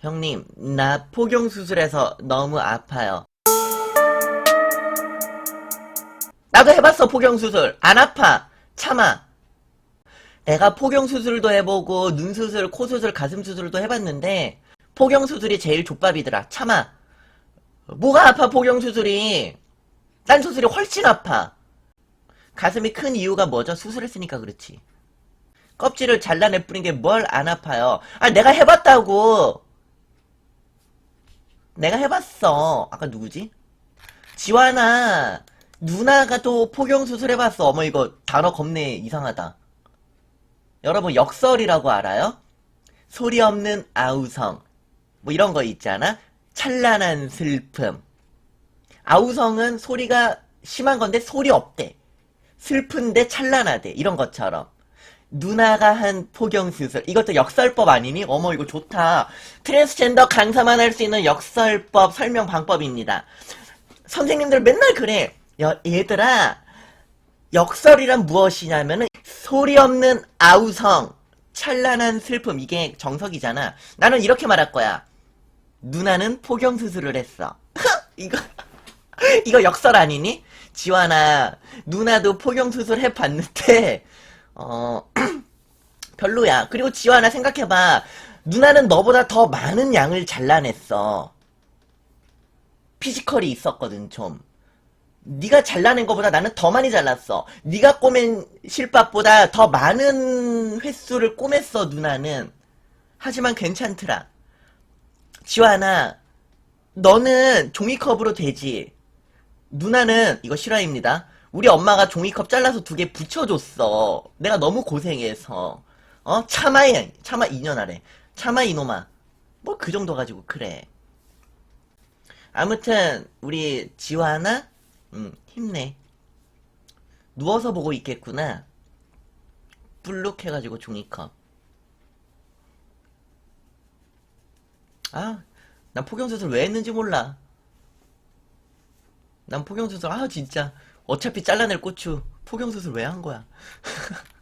형님, 나 포경 수술해서 너무 아파요. 나도 해봤어, 포경 수술. 안 아파. 참아. 내가 포경 수술도 해보고, 눈 수술, 코 수술, 가슴 수술도 해봤는데, 포경 수술이 제일 족밥이더라. 참아. 뭐가 아파, 포경 수술이. 딴 수술이 훨씬 아파. 가슴이 큰 이유가 뭐죠? 수술했으니까 그렇지. 껍질을 잘라내 뿌린 게 뭘 안 아파요. 아, 내가 해봤다고. 내가 해봤어. 아까 누구지? 지환아. 누나가 또 포경수술 해봤어. 어머, 이거 단어 겁내 이상하다. 여러분, 역설이라고 알아요? 소리 없는 아우성. 뭐 이런 거 있잖아? 찬란한 슬픔. 아우성은 소리가 심한 건데 소리 없대. 슬픈데 찬란하대. 이런 것처럼. 누나가 한 포경 수술. 이것도 역설법 아니니? 어머, 이거 좋다. 트랜스젠더 강사만 할 수 있는 역설법 설명 방법입니다. 선생님들 맨날 그래. 여- 얘들아, 역설이란 무엇이냐면은, 소리 없는 아우성, 찬란한 슬픔. 이게 정석이잖아. 나는 이렇게 말할 거야. 누나는 포경 수술을 했어. 이거, 이거 역설 아니니? 지환아, 누나도 포경 수술 해봤는데, 어, 별로야. 그리고 지환아 생각해봐. 누나는 너보다 더 많은 양을 잘라냈어. 피지컬이 있었거든, 좀. 네가 잘라낸 것보다 나는 더 많이 잘랐어. 네가 꼬맨 실밥보다 더 많은 횟수를 꼬맸어, 누나는. 하지만 괜찮더라. 지환아, 너는 종이컵으로 되지. 누나는 이거 실화입니다. 우리 엄마가 종이컵 잘라서 두 개 붙여줬어. 내가 너무 고생해서. 어? 참아야, 참아 2년 아래. 참아 이놈아. 뭐 그 정도 가지고 그래. 아무튼 우리 지화나 음, 힘내. 누워서 보고 있겠구나. 불룩 해가지고 종이컵. 아, 난 포경수술 왜 했는지 몰라. 난 포경수술, 아, 진짜. 어차피 잘라낼 고추. 포경수술 왜 한 거야? 아,